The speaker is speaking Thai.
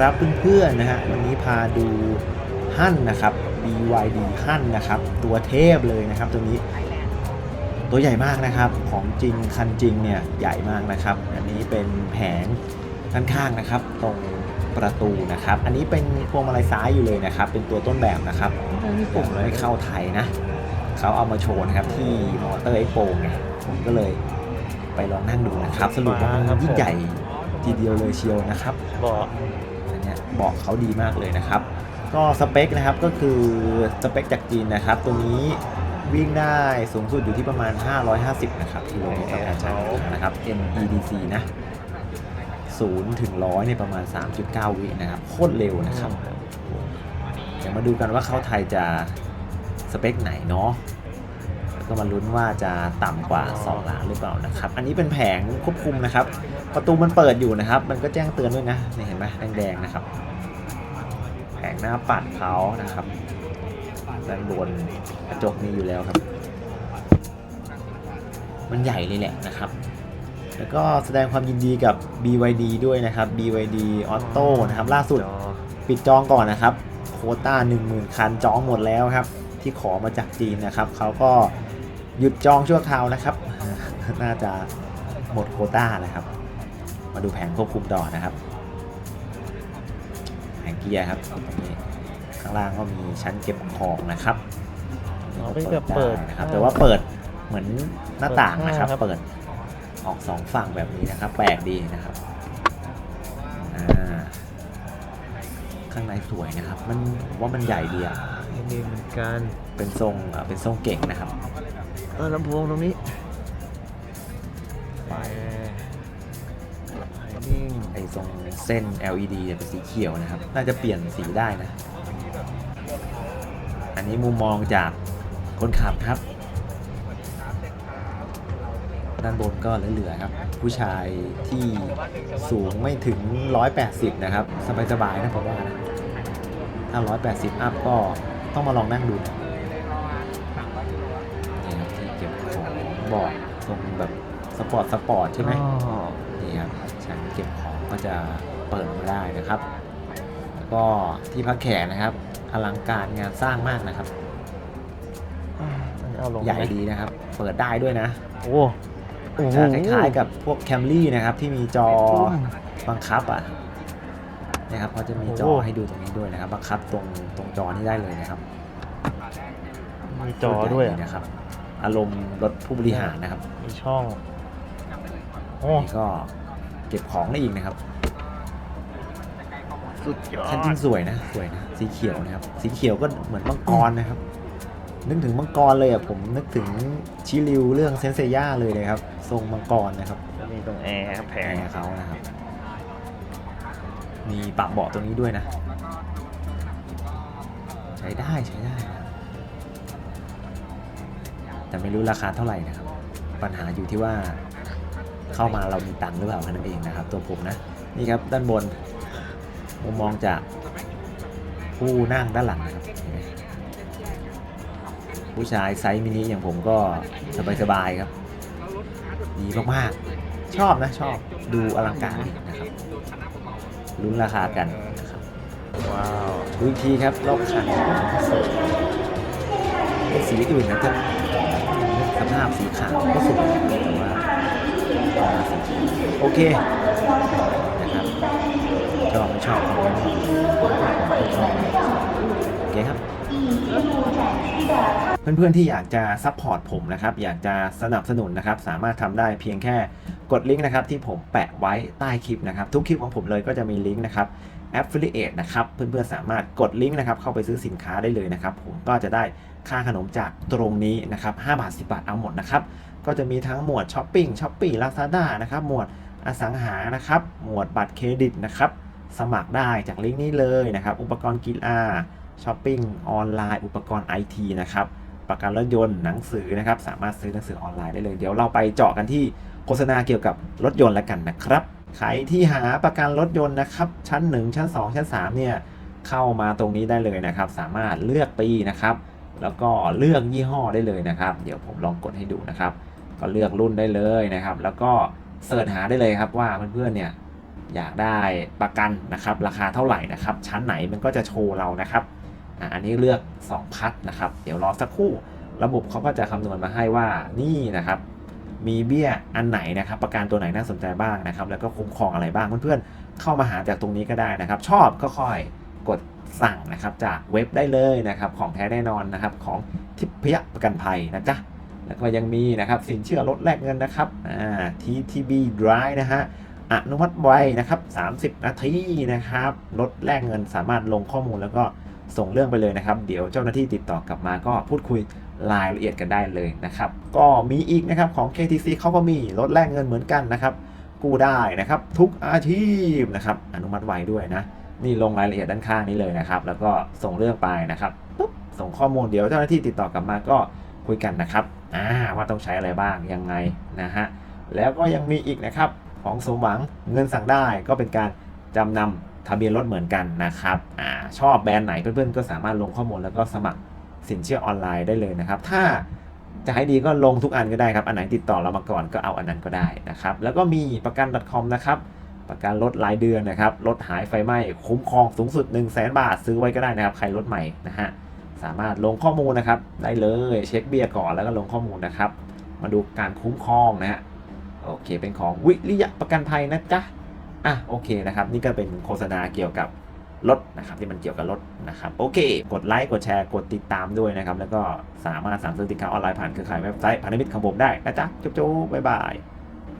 ครับเพื่อนๆนะฮะวันนี้พาดูฮั่นนะครับ BYD ฮั่นนะครับ ตัวเทพเลยนะครับ ตัวนี้ตัวใหญ่มากนะครับของจริงคันจริงเนี่ยใหญ่มากนะครับ อันนี้เป็นแผงด้านข้างนะครับ ตรงประตูนะครับ อันนี้เป็นพวงมาลัยซ้ายอยู่เลยนะครับ เป็นตัวต้นแบบนะครับผมไม่เข้าไทยนะเขาเอามาโชว์นะครับที่มอเตอร์เอ็กโปไงผมก็เลยไปลองนั่งดูนะครับ สรุปว่ามันยิ่งใหญ่ทีเดียวเลยเชียวนะครับบอกอัน เนี้ยเบอกเขาดีมากเลยนะครับ ก็สเปคนะครับก็คือสเปคจากจีนนะครับ ตัวนี้วิ่งได้สูงสุดอยู่ที่ประมาณ 550 นะครับกิโลเมตรต่อการใช้งานนะครับ NEDC นะ0ถึง100เนี่ยประมาณ 3.9 วินะครับโคตรเร็วนะครับเดี๋ยวมาดูกันว่าเข้าไทยจะสเปคไหนเนาะแล้ว ก็มาลุ้นว่าจะต่ำกว่า 2 ล้านหรือเปล่านะครับ อันนี้เป็นแผงควบคุมนะครับ ประตูมันเปิดอยู่นะครับ มันก็แจ้งเตือนด้วยนะนี่เห็นไหมแดงๆนะครับ แผงหน้าปัดเขานะครับด้านบนกระจกมีอยู่แล้วครับ มันใหญ่เลยแหละนะครับ แล้วก็แสดงความยินดีกับ BYD ด้วยนะครับ BYD Auto นะครับ ล่าสุดปิดจองก่อนนะครับ โคต้า 10,000 คันจองหมดแล้วครับ ที่ขอมาจากจีนนะครับเขาก็ หยุดจองชั่วคราวนะครับ น่าจะหมดโควต้านะครับ มาดูแผงควบคุมต่อนะครับ แผงเกียร์ครับตรงนี้ข้างล่างก็มีชั้นเก็บของนะครับอ๋อเป็นแบบเปิดไนะครับ แต่ว่าเปิดเหมือนหน้าต่างนะครับเปิดข้างครับ เปิดออกสองฝั่งแบบนี้นะครับ แปลกดีนะครับอ่าข้างในสวยนะครับ มันผมว่ามันใหญ่ดีอะนี่มีเหมือนกัน เป็นทรงอะเป็นทรงเก่งนะครับเออลำโพงตรงนี้ไปไนิ่งไอ้ทรงเส้น LED เนี่ยเป็นสีเขียวนะครับ น่าจะเปลี่ยนสีได้นะ อันนี้มุมมองจากคนขับครับ ด้านบนก็เหลือๆครับ ผู้ชายที่สูงไม่ถึง 180 นะครับ สบายๆนะผมว่านะถ้า 180 อัพก็ต้องมาลองนั่งดูนะ ของเบอกทรงแบบสปอร์ตสปอร์ตใช่ไหมอ๋อนี่ครับชั้นเก็บของก็จะเปิดมาได้นะครับ แล้วก็ที่พักแขกนะครับ อลังการงานสร้างมากนะครับอันนี้เอาลงใหญ่ไมดีนะครับ เปิดได้ด้วยนะ โอ้โอ้โหจะคล้ายๆกับพวกแคมรี่นะครับ ที่มีจออืมบังคับอะนะครับเขาจะมีจอโอ้โหให้ดูตรงนี้ด้วยนะครับบังคับตรงตรงจอนี้ได้เลยนะครับมีจอด้วยใหญ่อะนะครับ อารมณ์รถผู้บริหารนะครับมีช่องโอ้นี่ก็เก็บของได้อีกนะครับสุดยอคันจริดงสวยนะสวยนะสีเขียวนะครับ สีเขียวก็เหมือนมังกรนะครับ นึกถึงมังกรเลยอะผมนึกถึงชิริวเรื่องเซนเซย่าเลยนะครับ ทรงมังกรนะครับมีตรงแอร์ครับแผแพงงเขานะครับ มีปรับเบาะตรงนี้ด้วยนะ ใช้ได้ใช้ได้นะครับ แต่ไม่รู้ราคาเท่าไหร่นะครับ ปัญหาอยู่ที่ว่าเข้ามาเรามีตังค์หรือเปล่าแค่นั้นเองนะครับ ตัวผมนะนี่ครับด้านบนมุมมองจากผู้นั่งด้านหลังนะครับเห็นไหมผู้ชายไซส์มินิอย่างผมก็สบายๆครับดีมากๆ ชอบนะชอบดูอลังการดีนะครับลุ้นราคากันนะครับว้าวดูอีกทีครับรอบคันสวยเป็นสีอื่นนะจะ สภาพสีขาวก็สวยแต่ว่าโอเคนะครับชอบชอบคอมเมนต์มาชอบโอเคครับเพื่อนๆที่อยากจะซัพพอร์ตผมนะครับ อยากจะสนับสนุนนะครับ สามารถทำได้เพียงแค่กดลิงก์นะครับที่ผมแปะไว้ใต้คลิปนะครับ ทุกคลิปของผมเลยก็จะมีลิงก์นะครับ Affiliate นะครับ เพื่อนๆสามารถกดลิงก์นะครับเข้าไปซื้อสินค้าได้เลยนะครับ ผมก็จะได้ค่าขนมจากตรงนี้นะครับ5บาท 10 บาทเอาหมดนะครับ ก็จะมีทั้งหมวดช้อปปิ้งช้อปปี้ลาซาด้านะครับหมวดอสังหานะครับ หมวดบัตรเครดิตนะครับสมัครได้จากลิงก์นี้เลยนะครับ อุปกรณ์กีฬาช้อปปิ้งออนไลน์ อุปกรณ์ไอทีนะครับประกันรถยนต์หนังสือนะครับ สามารถซื้อหนังสือออนไลน์ได้เลย เดี๋ยวเราไปเจาะกันที่โฆษณาเกี่ยวกับรถยนต์แล้วกันนะครับ ใครที่หาประกันรถยนต์นะครับ ชั้น 1 ชั้น 2 ชั้น 3 เนี่ย เข้ามาตรงนี้ได้เลยนะครับ สามารถเลือกปีนะครับ แล้วก็เลือกยี่ห้อได้เลยนะครับ เดี๋ยวผมลองกดให้ดูนะครับ ก็เลือกรุ่นได้เลยนะครับ แล้วก็เสิร์ชหาได้เลยครับว่าเพื่อนๆเนี่ยอยากได้ประกันนะครับ ราคาเท่าไหร่นะครับ ชั้นไหนมันก็จะโชว์เรานะครับอันนี้เลือก 2 พัดนะครับ เดี๋ยวรอสักครู่ ระบบเขาก็จะคำนวณมาให้ว่านี่นะครับ มีเบี้ยอันไหนนะครับ ประกันตัวไหนน่าสนใจบ้างนะครับ แล้วก็คุ้มครองอะไรบ้างเพื่อนๆ เข้ามาหาจากตรงนี้ก็ได้นะครับ ชอบก็ค่อยกดสั่งนะครับจากเว็บได้เลยนะครับของแท้แน่นอนนะครับของทิพยประกันภัยนะจ๊ะแล้วก็ยังมีนะครับสินเชื่อลดแลกเงินนะครับอ่า TTB Drive นะฮะอนุมัติไวนะครับ 30 นาทีนะครับลดแลกเงินสามารถลงข้อมูลแล้วก็ส่งเรื่องไปเลยนะครับ เดี๋ยวเจ้าหน้าที่ติดต่อกลับมาก็พูดคุย รายละเอียดกันได้เลยนะครับ ก็มีอีกนะครับของ KTC เขาก็มีลดแลกเงินเหมือนกันนะครับ กู้ได้นะครับทุกอาชีพนะครับอนุมัติไว้ด้วยนะ นี่ลงรายละเอียดด้านข้างนี้เลยนะครับ แล้วก็ส่งเรื่องไปนะครับปุ๊บส่งข้อมูลเดี๋ยวเจ้าหน้าที่ติดต่อกลับมาก็คุยกันนะครับอ่าว่าต้องใช้อะไรบ้างยังไงนะฮะแล้วก็ยังมีอีกนะครับของสมหวังเงินสั่งได้ก็เป็นการจำนำทะเบียนรถเหมือนกันนะครับ อ่า ชอบแบรนด์ไหนเพื่อนๆ ก็สามารถลงข้อมูลแล้วก็สมัคร สินเชื่อออนไลน์ได้เลยนะครับ ถ้าจะให้ดีก็ลงทุกอันก็ได้ครับ อันไหนติดต่อเรามาก่อนก็เอาอันนั้นก็ได้นะครับ แล้วก็มีประกัน .com นะครับ ประกันรถรายเดือนนะครับรถหายไฟไหม้คุ้มครองสูงสุด 1 0 0 0 0แบาทซื้อไว้ก็ได้นะครับ ใครรถใหม่นะฮะ สามารถลงข้อมูลนะครับ ได้เลย เช็คเบียร์ก่อนแล้วก็ลงข้อมูลนะครับ มาดูการคุ้มครองนะฮะ โอเค เป็นของวิริยะประกันภัยนะจ๊ะ อะ โอเคนะครับ นี่ก็เป็นโฆษณาเกี่ยวกับ รถนะครับที่มันเกี่ยวกับรถนะครับโอเค กดไลค์กดแชร์กดติดตามด้วยนะครับแล้วก็สามารถสั่งซื้อสินค้าออนไลน์ผ่านเครือข่ายเว็บไซต์พันธมิตรของผมได้นะจ๊ะจุ๊บๆบ๊ายบาย